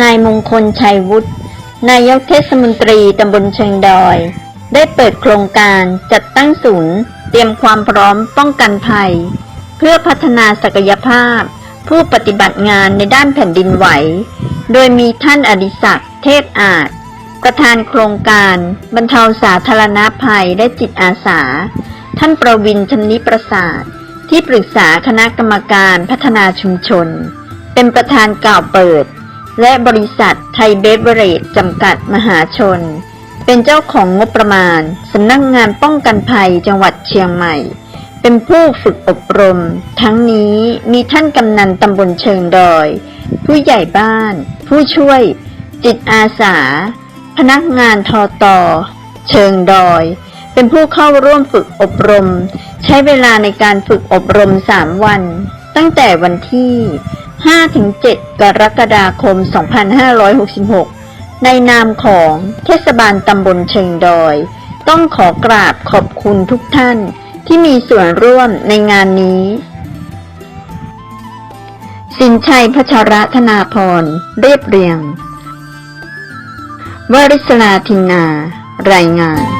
นายมงคลชัยวุฒิ นายกเทศมนตรีตำบลเชิงดอย ได้เปิดโครงการจัดตั้งศูนย์ เตรียมความพร้อมป้องกันภัย เพื่อพัฒนาศักยภาพ ผู้ปฏิบัติงานในด้านแผ่นดินไหว โดยมีท่านอดิศักดิ์เทพอาจ ประธานโครงการ บรรเทาสาธารณภัยและจิตอาสา ท่านประวินชนิประสาทที่ปรึกษาคณะกรรมการพัฒนาชุมชน เป็นประธานกล่าวเปิด และบริษัทไทยเบเวอเรจจำกัดมหาชน เป็นเจ้าของงบประมาณ สำนักงานป้องกันภัยจังหวัดเชียงใหม่ เป็นผู้ฝึกอบรม ทั้งนี้มีท่านกำนันตำบลเชิงดอย ผู้ใหญ่บ้าน ผู้ช่วย จิตอาสา พนักงานทอตอเชิงดอย เป็นผู้เข้าร่วมฝึกอบรม ใช้เวลาในการฝึกอบรม 3 วัน ตั้งแต่วันที่ 5-7 กรกฎาคม 2566 ในนามของเทศบาลตำบลเชิงดอย ต้องขอกราบขอบคุณทุกท่านที่มีส่วนร่วมในงานนี้ สินชัยพชรธนาพร เรียบเรียง วริศลาทินา รายงาน